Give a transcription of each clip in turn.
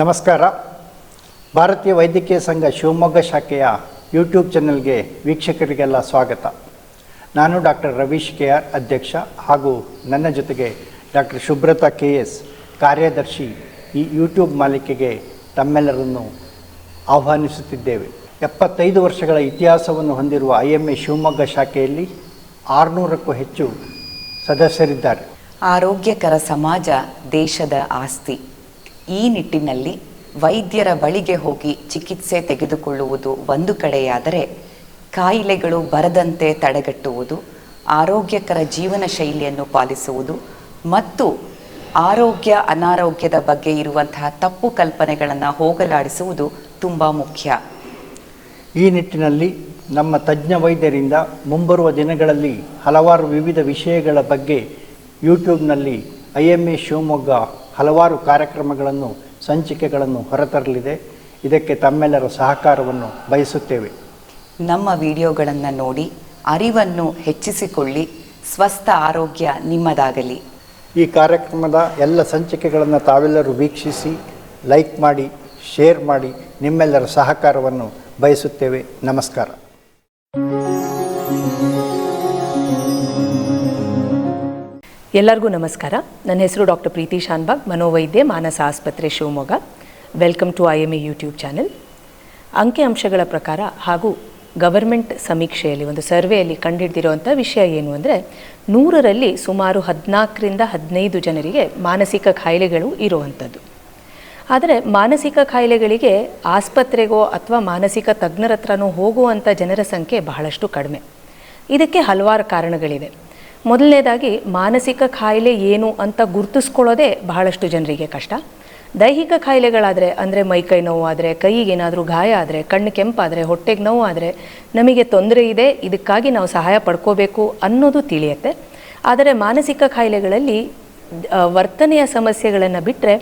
ನಮಸ್ಕಾರ. ಭಾರತೀಯ ವೈದ್ಯಕೀಯ ಸಂಘ ಶಿವಮೊಗ್ಗ ಶಾಖೆಯ ಯೂಟ್ಯೂಬ್ ಚಾನೆಲ್ಗೆ ವೀಕ್ಷಕರಿಗೆಲ್ಲ ಸ್ವಾಗತ. ನಾನು ಡಾಕ್ಟರ್ ರವೀಶ್ ಕೆ ಆರ್ ಅಧ್ಯಕ್ಷ ಹಾಗೂ ನನ್ನ ಜೊತೆಗೆ ಡಾಕ್ಟರ್ ಶುಭ್ರತಾ ಕೆ ಎಸ್ ಕಾರ್ಯದರ್ಶಿ ಈ ಯೂಟ್ಯೂಬ್ ಮಾಲಿಕೆಗೆ ತಮ್ಮೆಲ್ಲರನ್ನು ಆಹ್ವಾನಿಸುತ್ತಿದ್ದೇವೆ. ಎಪ್ಪತ್ತೈದು ವರ್ಷಗಳ ಇತಿಹಾಸವನ್ನು ಹೊಂದಿರುವ ಐ ಎಂ ಎ ಶಿವಮೊಗ್ಗ ಶಾಖೆಯಲ್ಲಿ ಆರುನೂರಕ್ಕೂ ಹೆಚ್ಚು ಸದಸ್ಯರಿದ್ದಾರೆ. ಆರೋಗ್ಯಕರ ಸಮಾಜ ದೇಶದ ಆಸ್ತಿ. ಈ ನಿಟ್ಟಿನಲ್ಲಿ ವೈದ್ಯರ ಬಳಿಗೆ ಹೋಗಿ ಚಿಕಿತ್ಸೆ ತೆಗೆದುಕೊಳ್ಳುವುದು ಒಂದು ಕಡೆಯಾದರೆ ಕಾಯಿಲೆಗಳು ಬರದಂತೆ ತಡೆಗಟ್ಟುವುದು, ಆರೋಗ್ಯಕರ ಜೀವನ ಶೈಲಿಯನ್ನು ಪಾಲಿಸುವುದು ಮತ್ತು ಆರೋಗ್ಯ ಅನಾರೋಗ್ಯದ ಬಗ್ಗೆ ಇರುವಂತಹ ತಪ್ಪು ಕಲ್ಪನೆಗಳನ್ನು ಹೋಗಲಾಡಿಸುವುದು ತುಂಬ ಮುಖ್ಯ. ಈ ನಿಟ್ಟಿನಲ್ಲಿ ನಮ್ಮ ತಜ್ಞ ವೈದ್ಯರಿಂದ ಮುಂಬರುವ ದಿನಗಳಲ್ಲಿ ಹಲವಾರು ವಿವಿಧ ವಿಷಯಗಳ ಬಗ್ಗೆ ಯೂಟ್ಯೂಬ್ನಲ್ಲಿ ಐ ಎಂ ಎ ಶಿವಮೊಗ್ಗ ಹಲವಾರು ಕಾರ್ಯಕ್ರಮಗಳನ್ನು ಸಂಚಿಕೆಗಳನ್ನು ಹೊರತರಲಿದೆ. ಇದಕ್ಕೆ ತಮ್ಮೆಲ್ಲರ ಸಹಕಾರವನ್ನು ಬಯಸುತ್ತೇವೆ. ನಮ್ಮ ವಿಡಿಯೋಗಳನ್ನು ನೋಡಿ ಅರಿವನ್ನು ಹೆಚ್ಚಿಸಿಕೊಳ್ಳಿ ಸ್ವಸ್ಥ ಆರೋಗ್ಯ ನಿಮ್ಮದಾಗಲಿ. ಈ ಕಾರ್ಯಕ್ರಮದ ಎಲ್ಲ ಸಂಚಿಕೆಗಳನ್ನು ತಾವೆಲ್ಲರೂ ವೀಕ್ಷಿಸಿ ಲೈಕ್ ಮಾಡಿ ಶೇರ್ ಮಾಡಿ ನಿಮ್ಮೆಲ್ಲರ ಸಹಕಾರವನ್ನು ಬಯಸುತ್ತೇವೆ. ನಮಸ್ಕಾರ. ಎಲ್ಲರಿಗೂ ನಮಸ್ಕಾರ. ನನ್ನ ಹೆಸರು ಡಾಕ್ಟರ್ ಪ್ರೀತಿ ಶಾನ್ಬಾಗ್, ಮನೋವೈದ್ಯ, ಮಾನಸ ಆಸ್ಪತ್ರೆ, Shivamogga. Welcome to I M A YouTube channel ಅಂಕಿಅಂಶಗಳ ಪ್ರಕಾರ ಹಾಗೂ ಗವರ್ಮೆಂಟ್ ಸಮೀಕ್ಷೆಯಲ್ಲಿ, ಒಂದು ಸರ್ವೆಯಲ್ಲಿ ಕಂಡುಹಿಡಿದಿರುವಂಥ ವಿಷಯ ಏನು ಅಂದರೆ, ನೂರರಲ್ಲಿ ಸುಮಾರು ಹದಿನಾಲ್ಕರಿಂದ ಹದಿನೈದು ಜನರಿಗೆ ಮಾನಸಿಕ ಖಾಯಿಲೆಗಳು ಇರುವಂಥದ್ದು ಆದರೆ ಮಾನಸಿಕ ಖಾಯಿಲೆಗಳಿಗೆ ಆಸ್ಪತ್ರೆಗೋ ಅಥವಾ ಮಾನಸಿಕ ತಜ್ಞರ ಹತ್ರನೋ ಹೋಗುವಂಥ ಜನರ ಸಂಖ್ಯೆ ಬಹಳಷ್ಟು ಕಡಿಮೆ. ಇದಕ್ಕೆ ಹಲವಾರು ಕಾರಣಗಳಿವೆ. ಮೊದಲನೇದಾಗಿ ಮಾನಸಿಕ ಖಾಯಿಲೆ ಏನು ಅಂತ ಗುರುತಿಸ್ಕೊಳ್ಳೋದೇ ಬಹಳಷ್ಟು ಜನರಿಗೆ ಕಷ್ಟ. ದೈಹಿಕ ಖಾಯಿಲೆಗಳಾದರೆ ಅಂದರೆ ಮೈಕೈ ನೋವು ಆದರೆ ಕೈಗೆ ಏನಾದರೂ ಗಾಯ ಆದರೆ, ಕಣ್ಣು ಕೆಂಪಾದರೆ, ಹೊಟ್ಟೆಗೆ ನೋವು ಆದರೆ ನಮಗೆ ತೊಂದರೆ ಇದೆ, ಇದಕ್ಕಾಗಿ ನಾವು ಸಹಾಯ ಪಡ್ಕೋಬೇಕು ಅನ್ನೋದು ತಿಳಿಯುತ್ತೆ. ಆದರೆ ಮಾನಸಿಕ ಖಾಯಿಲೆಗಳಲ್ಲಿ ವರ್ತನೆಯ ಸಮಸ್ಯೆಗಳನ್ನು ಬಿಟ್ಟರೆ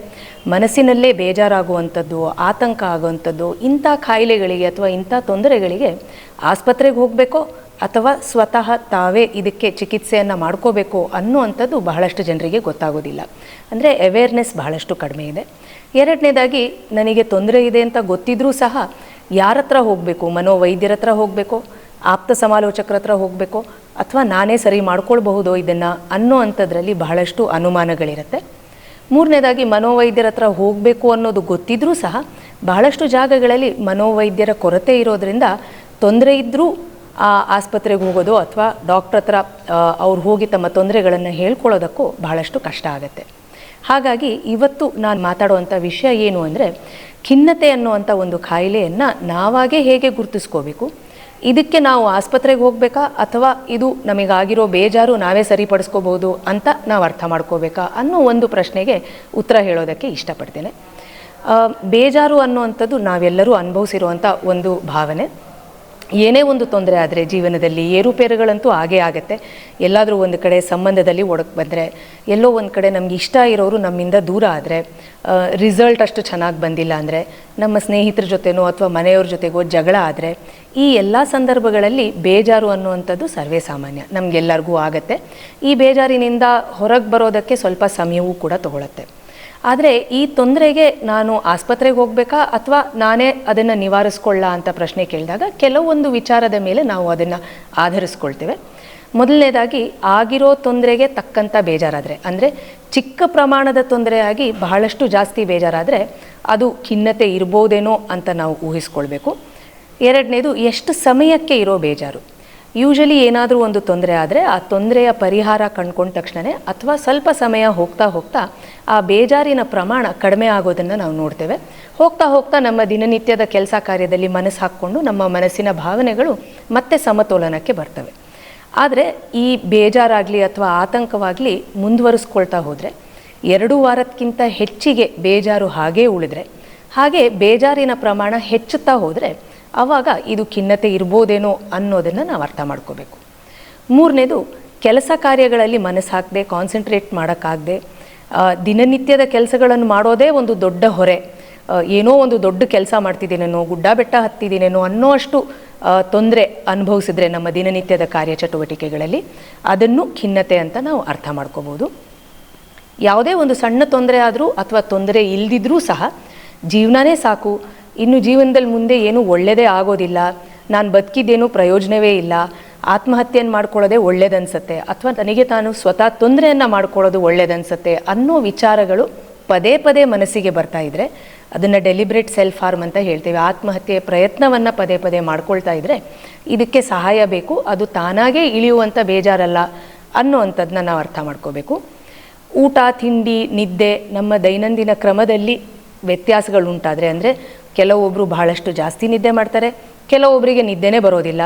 ಮನಸ್ಸಿನಲ್ಲೇ ಬೇಜಾರಾಗುವಂಥದ್ದು, ಆತಂಕ ಆಗುವಂಥದ್ದು ಇಂಥ ಕಾಯಿಲೆಗಳಿಗೆ ಅಥವಾ ಇಂಥ ತೊಂದರೆಗಳಿಗೆ ಆಸ್ಪತ್ರೆಗೆ ಹೋಗಬೇಕೋ ಅಥವಾ ಸ್ವತಃ ತಾವೇ ಇದಕ್ಕೆ ಚಿಕಿತ್ಸೆಯನ್ನು ಮಾಡ್ಕೋಬೇಕು ಅನ್ನುವಂಥದ್ದು ಬಹಳಷ್ಟು ಜನರಿಗೆ ಗೊತ್ತಾಗೋದಿಲ್ಲ. ಅಂದರೆ ಅವೇರ್ನೆಸ್ ಬಹಳಷ್ಟು ಕಡಿಮೆ ಇದೆ. ಎರಡನೇದಾಗಿ, ನನಗೆ ತೊಂದರೆ ಇದೆ ಅಂತ ಗೊತ್ತಿದ್ರೂ ಸಹ ಯಾರ ಹತ್ರ ಹೋಗಬೇಕು? ಮನೋವೈದ್ಯರ ಹತ್ರ ಹೋಗಬೇಕು? ಆಪ್ತ ಸಮಾಲೋಚಕರ ಹತ್ರ ಹೋಗಬೇಕು? ಅಥವಾ ನಾನೇ ಸರಿ ಮಾಡ್ಕೊಳ್ಬಹುದೋ ಇದನ್ನು ಅನ್ನೋ ಅಂಥದ್ರಲ್ಲಿ ಬಹಳಷ್ಟು ಅನುಮಾನಗಳಿರುತ್ತೆ. ಮೂರನೇದಾಗಿ, ಮನೋವೈದ್ಯರ ಹತ್ರ ಹೋಗಬೇಕು ಅನ್ನೋದು ಗೊತ್ತಿದ್ರೂ ಸಹ ಬಹಳಷ್ಟು ಜಾಗಗಳಲ್ಲಿ ಮನೋವೈದ್ಯರ ಕೊರತೆ ಇರೋದರಿಂದ ತೊಂದರೆ ಇದ್ದರೂ ಆ ಆಸ್ಪತ್ರೆಗೆ ಹೋಗೋದು ಅಥವಾ ಡಾಕ್ಟ್ರ್ ಹತ್ರ ಅವ್ರು ಹೋಗಿ ತಮ್ಮ ತೊಂದರೆಗಳನ್ನು ಹೇಳ್ಕೊಳ್ಳೋದಕ್ಕೂ ಬಹಳಷ್ಟು ಕಷ್ಟ ಆಗುತ್ತೆ. ಹಾಗಾಗಿ ಇವತ್ತು ನಾನು ಮಾತಾಡುವಂಥ ವಿಷಯ ಏನು ಅಂದರೆ, ಖಿನ್ನತೆ ಅನ್ನುವಂಥ ಒಂದು ಕಾಯಿಲೆಯನ್ನು ನಾವಾಗೇ ಹೇಗೆ ಗುರುತಿಸ್ಕೋಬೇಕು? ಇದಕ್ಕೆ ನಾವು ಆಸ್ಪತ್ರೆಗೆ ಹೋಗಬೇಕಾ? ಅಥವಾ ಇದು ನಮಗಾಗಿರೋ ಬೇಜಾರು ನಾವೇ ಸರಿಪಡಿಸ್ಕೋಬೋದು ಅಂತ ನಾವು ಅರ್ಥ ಮಾಡ್ಕೋಬೇಕಾ? ಅನ್ನೋ ಒಂದು ಪ್ರಶ್ನೆಗೆ ಉತ್ತರ ಹೇಳೋದಕ್ಕೆ ಇಷ್ಟಪಡ್ತೇನೆ. ಬೇಜಾರು ಅನ್ನುವಂಥದ್ದು ನಾವೆಲ್ಲರೂ ಅನುಭವಿಸಿರುವಂಥ ಒಂದು ಭಾವನೆ. ಏನೇ ಒಂದು ತೊಂದರೆ ಆದರೆ ಜೀವನದಲ್ಲಿ, ಏರುಪೇರುಗಳಂತೂ ಆಗೇ ಆಗುತ್ತೆ. ಎಲ್ಲಾದರೂ ಒಂದು ಕಡೆ ಸಂಬಂಧದಲ್ಲಿ ಒಡಕ್ಕೆ ಬಂದರೆ, ಎಲ್ಲೋ ಒಂದು ಕಡೆ ನಮ್ಗೆ ಇಷ್ಟ ಇರೋರು ನಮ್ಮಿಂದ ದೂರ ಆದರೆ ರಿಸಲ್ಟ್ ಅಷ್ಟು ಚೆನ್ನಾಗಿ ಬಂದಿಲ್ಲ ಅಂದರೆ, ನಮ್ಮ ಸ್ನೇಹಿತರ ಜೊತೆನೋ ಅಥವಾ ಮನೆಯವ್ರ ಜೊತೆಗೋ ಜಗಳ ಆದರೆ, ಈ ಎಲ್ಲ ಸಂದರ್ಭಗಳಲ್ಲಿ ಬೇಜಾರು ಅನ್ನುವಂಥದ್ದು ಸರ್ವೇ ಸಾಮಾನ್ಯ. ನಮಗೆಲ್ಲರಿಗೂ ಆಗತ್ತೆ. ಈ ಬೇಜಾರಿನಿಂದ ಹೊರಗೆ ಬರೋದಕ್ಕೆ ಸ್ವಲ್ಪ ಸಮಯವೂ ಕೂಡ ತಗೊಳುತ್ತೆ. ಆದರೆ ಈ ತೊಂದರೆಗೆ ನಾನು ಆಸ್ಪತ್ರೆಗೆ ಹೋಗಬೇಕಾ ಅಥವಾ ನಾನೇ ಅದನ್ನು ನಿವಾರಿಸ್ಕೊಳ್ಳ ಅಂತ ಪ್ರಶ್ನೆ ಕೇಳಿದಾಗ ಕೆಲವೊಂದು ವಿಚಾರದ ಮೇಲೆ ನಾವು ಅದನ್ನು ಆಧರಿಸ್ಕೊಳ್ತೇವೆ. ಮೊದಲನೇದಾಗಿ ಆಗಿರೋ ತೊಂದರೆಗೆ ತಕ್ಕಂಥ ಬೇಜಾರಾದರೆ, ಅಂದರೆ ಚಿಕ್ಕ ಪ್ರಮಾಣದ ತೊಂದರೆಯಾಗಿ ಬಹಳಷ್ಟು ಜಾಸ್ತಿ ಬೇಜಾರಾದರೆ ಅದು ಖಿನ್ನತೆ ಇರ್ಬೋದೇನೋ ಅಂತ ನಾವು ಊಹಿಸ್ಕೊಳ್ಬೇಕು. ಎರಡನೇದು, ಎಷ್ಟು ಸಮಯಕ್ಕೆ ಇರೋ ಬೇಜಾರು? ಯೂಶಲಿ ಏನಾದರೂ ಒಂದು ತೊಂದರೆ ಆದರೆ ಆ ತೊಂದರೆಯ ಪರಿಹಾರ ಕಂಡ್ಕೊಂಡ ತಕ್ಷಣವೇ ಅಥವಾ ಸ್ವಲ್ಪ ಸಮಯ ಹೋಗ್ತಾ ಹೋಗ್ತಾ ಆ ಬೇಜಾರಿನ ಪ್ರಮಾಣ ಕಡಿಮೆ ಆಗೋದನ್ನು ನಾವು ನೋಡ್ತೇವೆ. ಹೋಗ್ತಾ ಹೋಗ್ತಾ ನಮ್ಮ ದಿನನಿತ್ಯದ ಕೆಲಸ ಕಾರ್ಯದಲ್ಲಿ ಮನಸ್ಸು ಹಾಕ್ಕೊಂಡು ನಮ್ಮ ಮನಸ್ಸಿನ ಭಾವನೆಗಳು ಮತ್ತೆ ಸಮತೋಲನಕ್ಕೆ ಬರ್ತವೆ. ಆದರೆ ಈ ಬೇಜಾರಾಗಲಿ ಅಥವಾ ಆತಂಕವಾಗಲಿ ಮುಂದುವರಿಸ್ಕೊಳ್ತಾ ಹೋದರೆ ಎರಡು ವಾರಕ್ಕಿಂತ ಹೆಚ್ಚಿಗೆ ಬೇಜಾರು ಹಾಗೇ ಉಳಿದ್ರೆ, ಹಾಗೆ ಬೇಜಾರಿನ ಪ್ರಮಾಣ ಹೆಚ್ಚುತ್ತಾ ಹೋದರೆ ಆವಾಗ ಇದು ಖಿನ್ನತೆ ಇರ್ಬೋದೇನೋ ಅನ್ನೋದನ್ನು ನಾವು ಅರ್ಥ ಮಾಡ್ಕೋಬೇಕು. ಮೂರನೇದು ಕೆಲಸ ಕಾರ್ಯಗಳಲ್ಲಿ ಮನಸ್ಸು ಹಾಕದೆ ಕಾನ್ಸಂಟ್ರೇಟ್ ಮಾಡೋಕ್ಕಾಗದೆ ದಿನನಿತ್ಯದ ಕೆಲಸಗಳನ್ನು ಮಾಡೋದೇ ಒಂದು ದೊಡ್ಡ ಹೊರೆ. ಏನೋ ಒಂದು ದೊಡ್ಡ ಕೆಲಸ ಮಾಡ್ತಿದ್ದೀನೇನೋ, ಗುಡ್ಡ ಬೆಟ್ಟ ಹತ್ತಿದ್ದೀನೇನೋ ಅನ್ನೋ ಅಷ್ಟು ತೊಂದರೆ ಅನುಭವಿಸಿದ್ರೆ ನಮ್ಮ ದಿನನಿತ್ಯದ ಕಾರ್ಯಚಟುವಟಿಕೆಗಳಲ್ಲಿ ಅದನ್ನು ಖಿನ್ನತೆ ಅಂತ ನಾವು ಅರ್ಥ ಮಾಡ್ಕೋಬೋದು. ಯಾವುದೇ ಒಂದು ಸಣ್ಣ ತೊಂದರೆ ಆದರೂ ಅಥವಾ ತೊಂದರೆ ಇಲ್ದಿದ್ರೂ ಸಹ ಜೀವನನೇ ಸಾಕು. ಇನ್ನು ಜೀವನದಲ್ಲಿ ಮುಂದೆ ಏನು ಒಳ್ಳೆಯದೇ ಆಗೋದಿಲ್ಲ. ನಾನು ಬದುಕಿದ್ದೇನು ಪ್ರಯೋಜನವೇ ಇಲ್ಲ. ಆತ್ಮಹತ್ಯೆಯನ್ನು ಮಾಡ್ಕೊಳ್ಳೋದೇ ಒಳ್ಳೇದನ್ಸುತ್ತೆ. ಅಥವಾ ತನಗೆ ತಾನು ಸ್ವತಃ ತೊಂದರೆಯನ್ನು ಮಾಡ್ಕೊಳ್ಳೋದು ಒಳ್ಳೇದನ್ಸುತ್ತೆ ಅನ್ನೋ ವಿಚಾರಗಳು ಪದೇ ಪದೇ ಮನಸ್ಸಿಗೆ ಬರ್ತಾ ಇದ್ರೆ, ಅದನ್ನು ಡೆಲಿಬ್ರೇಟ್ ಸೆಲ್ಫ್ ಹಾರ್ಮ್ ಅಂತ ಹೇಳ್ತೇವೆ. ಆತ್ಮಹತ್ಯೆಯ ಪ್ರಯತ್ನವನ್ನು ಪದೇ ಪದೇ ಮಾಡ್ಕೊಳ್ತಾ ಇದ್ರೆ, ಇದಕ್ಕೆ ಸಹಾಯ ಬೇಕು. ಅದು ತಾನಾಗೇ ಇಳಿಯುವಂಥ ಬೇಜಾರಲ್ಲ ಅನ್ನೋವಂಥದ್ದನ್ನ ನಾವು ಅರ್ಥ ಮಾಡ್ಕೋಬೇಕು. ಊಟ, ತಿಂಡಿ, ನಿದ್ದೆ ನಮ್ಮ ದೈನಂದಿನ ಕ್ರಮದಲ್ಲಿ ವ್ಯತ್ಯಾಸಗಳುಂಟಾದರೆ ಅಂದರೆ ಕೆಲವೊಬ್ಬರು ಬಹಳಷ್ಟು ಜಾಸ್ತಿ ನಿದ್ದೆ ಮಾಡ್ತಾರೆ ಕೆಲವೊಬ್ಬರಿಗೆ ನಿದ್ದೆನೇ ಬರೋದಿಲ್ಲ.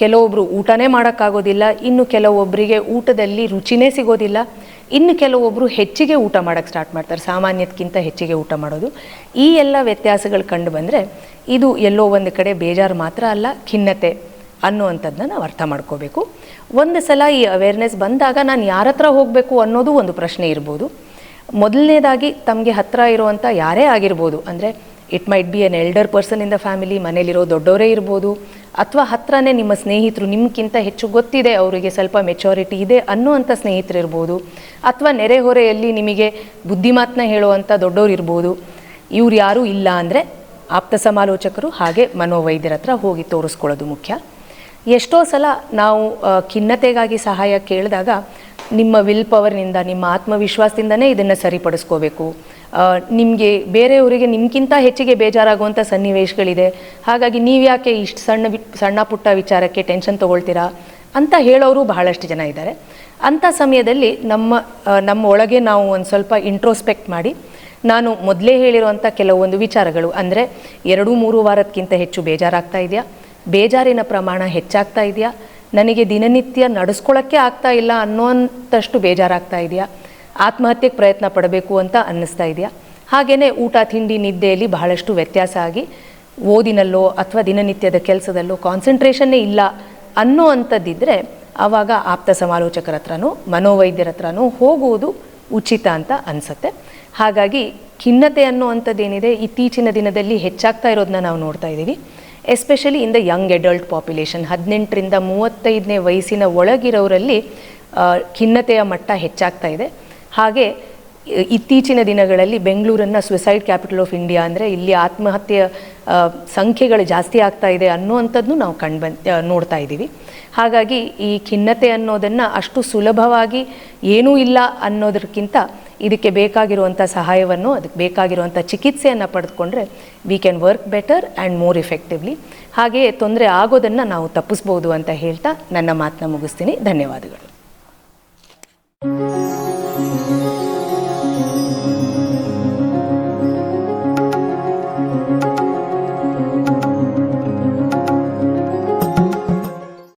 ಕೆಲವೊಬ್ಬರು ಊಟನೇ ಮಾಡೋಕ್ಕಾಗೋದಿಲ್ಲ, ಇನ್ನು ಕೆಲವೊಬ್ಬರಿಗೆ ಊಟದಲ್ಲಿ ರುಚಿನೇ ಸಿಗೋದಿಲ್ಲ. ಇನ್ನು ಕೆಲವೊಬ್ಬರು ಹೆಚ್ಚಿಗೆ ಊಟ ಮಾಡೋಕ್ಕೆ ಸ್ಟಾರ್ಟ್ ಮಾಡ್ತಾರೆ ಸಾಮಾನ್ಯಕ್ಕಿಂತ ಹೆಚ್ಚಿಗೆ ಊಟ ಮಾಡೋದು. ಈ ಎಲ್ಲ ವ್ಯತ್ಯಾಸಗಳು ಕಂಡು ಬಂದರೆ ಇದು ಎಲ್ಲೋ ಒಂದು ಕಡೆ ಬೇಜಾರು ಮಾತ್ರ ಅಲ್ಲ, ಖಿನ್ನತೆ ಅನ್ನುವಂಥದ್ದನ್ನ ನಾವು ಅರ್ಥ ಮಾಡ್ಕೋಬೇಕು. ಒಂದು ಸಲ ಈ ಅವೇರ್ನೆಸ್ ಬಂದಾಗ ನಾನು ಯಾರ ಹತ್ರ ಹೋಗಬೇಕು ಅನ್ನೋದು ಒಂದು ಪ್ರಶ್ನೆ ಇರ್ಬೋದು. ಮೊದಲನೇದಾಗಿ ತಮಗೆ ಹತ್ತಿರ ಇರುವಂಥ ಯಾರೇ ಆಗಿರ್ಬೋದು, ಅಂದರೆ it might be an elder person in the family ಮನೇಲಿರೋ ದೊಡ್ಡವರೇ ಇರ್ಬೋದು, ಅಥವಾ ಹತ್ರನೇ ನಿಮ್ಮ ಸ್ನೇಹಿತರು ನಿಮ್ಗಿಂತ ಹೆಚ್ಚು ಗೊತ್ತಿದೆ, ಅವರಿಗೆ ಸ್ವಲ್ಪ ಮೆಚೋರಿಟಿ ಇದೆ ಅನ್ನುವಂಥ ಸ್ನೇಹಿತರು ಇರ್ಬೋದು, ಅಥವಾ ನೆರೆಹೊರೆಯಲ್ಲಿ ನಿಮಗೆ ಬುದ್ಧಿಮಾತನ್ನ ಹೇಳುವಂಥ ದೊಡ್ಡವರು ಇರ್ಬೋದು. ಇವ್ರು ಯಾರೂ ಇಲ್ಲ ಅಂದರೆ ಆಪ್ತ ಸಮಾಲೋಚಕರು ಹಾಗೆ ಮನೋವೈದ್ಯರ ಹತ್ರ ಹೋಗಿ ತೋರಿಸ್ಕೊಳ್ಳೋದು ಮುಖ್ಯ. ಎಷ್ಟೋ ಸಲ ನಾವು ಖಿನ್ನತೆಗಾಗಿ ಸಹಾಯ ಕೇಳಿದಾಗ ನಿಮ್ಮ ವಿಲ್ ಪವರ್ನಿಂದ ನಿಮ್ಮ ಆತ್ಮವಿಶ್ವಾಸದಿಂದನೇ ಇದನ್ನು ಸರಿಪಡಿಸ್ಕೋಬೇಕು. ನಿಮಗೆ ಬೇರೆಯವರಿಗೆ ನಿಮ್ಗಿಂತ ಹೆಚ್ಚಿಗೆ ಬೇಜಾರಾಗುವಂಥ ಸನ್ನಿವೇಶಗಳಿದೆ. ಹಾಗಾಗಿ ನೀವು ಯಾಕೆ ಇಷ್ಟು ಸಣ್ಣ ಸಣ್ಣ ಪುಟ್ಟ ವಿಚಾರಕ್ಕೆ ಟೆನ್ಷನ್ ತೊಗೊಳ್ತೀರಾ ಅಂತ ಹೇಳೋರು ಬಹಳಷ್ಟು ಜನ ಇದ್ದಾರೆ. ಅಂಥ ಸಮಯದಲ್ಲಿ ನಮ್ಮ ನಮ್ಮ ಒಳಗೆ ನಾವು ಒಂದು ಸ್ವಲ್ಪ ಇಂಟ್ರೋಸ್ಪೆಕ್ಟ್ ಮಾಡಿ, ನಾನು ಮೊದಲೇ ಹೇಳಿರುವಂಥ ಕೆಲವೊಂದು ವಿಚಾರಗಳು. ಅಂದರೆ ಎರಡು ಮೂರು ವಾರಕ್ಕಿಂತ ಹೆಚ್ಚು ಬೇಜಾರಾಗ್ತಾ ಇದೆಯಾ? ಬೇಜಾರಿನ ಪ್ರಮಾಣ ಹೆಚ್ಚಾಗ್ತಾ ಇದೆಯಾ? ನನಗೆ ದಿನನಿತ್ಯ ನಡೆಸ್ಕೊಳ್ಳೋಕ್ಕೆ ಆಗ್ತಾ ಇಲ್ಲ ಅನ್ನೋಂಥಷ್ಟು ಬೇಜಾರಾಗ್ತಾ ಇದೆಯಾ? ಆತ್ಮಹತ್ಯೆಗೆ ಪ್ರಯತ್ನ ಪಡಬೇಕು ಅಂತ ಅನ್ನಿಸ್ತಾ ಇದೆಯಾ? ಹಾಗೆಯೇ ಊಟ, ತಿಂಡಿ, ನಿದ್ದೆಯಲ್ಲಿ ಬಹಳಷ್ಟು ವ್ಯತ್ಯಾಸ ಆಗಿ ಓದಿನಲ್ಲೋ ಅಥವಾ ದಿನನಿತ್ಯದ ಕೆಲಸದಲ್ಲೋ ಕಾನ್ಸಂಟ್ರೇಷನ್ನೇ ಇಲ್ಲ ಅನ್ನೋ ಅಂಥದ್ದಿದ್ದರೆ ಆವಾಗ ಆಪ್ತ ಸಮಾಲೋಚಕರ ಹತ್ರನೂ, ಮನೋವೈದ್ಯರ ಹತ್ರನೂ ಹೋಗುವುದು ಉಚಿತ ಅಂತ ಅನಿಸುತ್ತೆ. ಹಾಗಾಗಿ ಖಿನ್ನತೆ ಅನ್ನುವಂಥದ್ದೇನಿದೆ ಇತ್ತೀಚಿನ ದಿನದಲ್ಲಿ ಹೆಚ್ಚಾಗ್ತಾ ಇರೋದನ್ನ ನಾವು ನೋಡ್ತಾ ಇದ್ದೀವಿ. Especially in the young adult population ಹದಿನೆಂಟರಿಂದ ಮೂವತ್ತೈದನೇ ವಯಸ್ಸಿನ ಒಳಗಿರೋರಲ್ಲಿ ಖಿನ್ನತೆಯ ಮಟ್ಟ ಹೆಚ್ಚಾಗ್ತಾ ಇದೆ. ಹಾಗೆ ಇತ್ತೀಚಿನ ದಿನಗಳಲ್ಲಿ ಬೆಂಗಳೂರನ್ನು ಸುಸೈಡ್ ಕ್ಯಾಪಿಟಲ್ ಆಫ್ ಇಂಡಿಯಾ ಅಂದರೆ ಇಲ್ಲಿ ಆತ್ಮಹತ್ಯೆಯ ಸಂಖ್ಯೆಗಳು ಜಾಸ್ತಿ ಆಗ್ತಾ ಇದೆ ಅನ್ನುವಂಥದ್ದು ನಾವು ಕಂಡು ಬಂದು ನೋಡ್ತಾ ಇದ್ದೀವಿ. ಹಾಗಾಗಿ ಈ ಖಿನ್ನತೆ ಅನ್ನೋದನ್ನು ಅಷ್ಟು ಸುಲಭವಾಗಿ ಏನೂ ಇಲ್ಲ ಅನ್ನೋದಕ್ಕಿಂತ ಇದಕ್ಕೆ ಬೇಕಾಗಿರುವಂಥ ಸಹಾಯವನ್ನು, ಅದಕ್ಕೆ ಬೇಕಾಗಿರುವಂಥ ಚಿಕಿತ್ಸೆಯನ್ನು ಪಡೆದುಕೊಂಡ್ರೆ we can work better and more effectively ಹಾಗೆಯೇ ತೊಂದರೆ ಆಗೋದನ್ನು ನಾವು ತಪ್ಪಿಸ್ಬೋದು ಅಂತ ಹೇಳ್ತಾ ನನ್ನ ಮಾತನ್ನ ಮುಗಿಸ್ತೀನಿ. ಧನ್ಯವಾದಗಳು.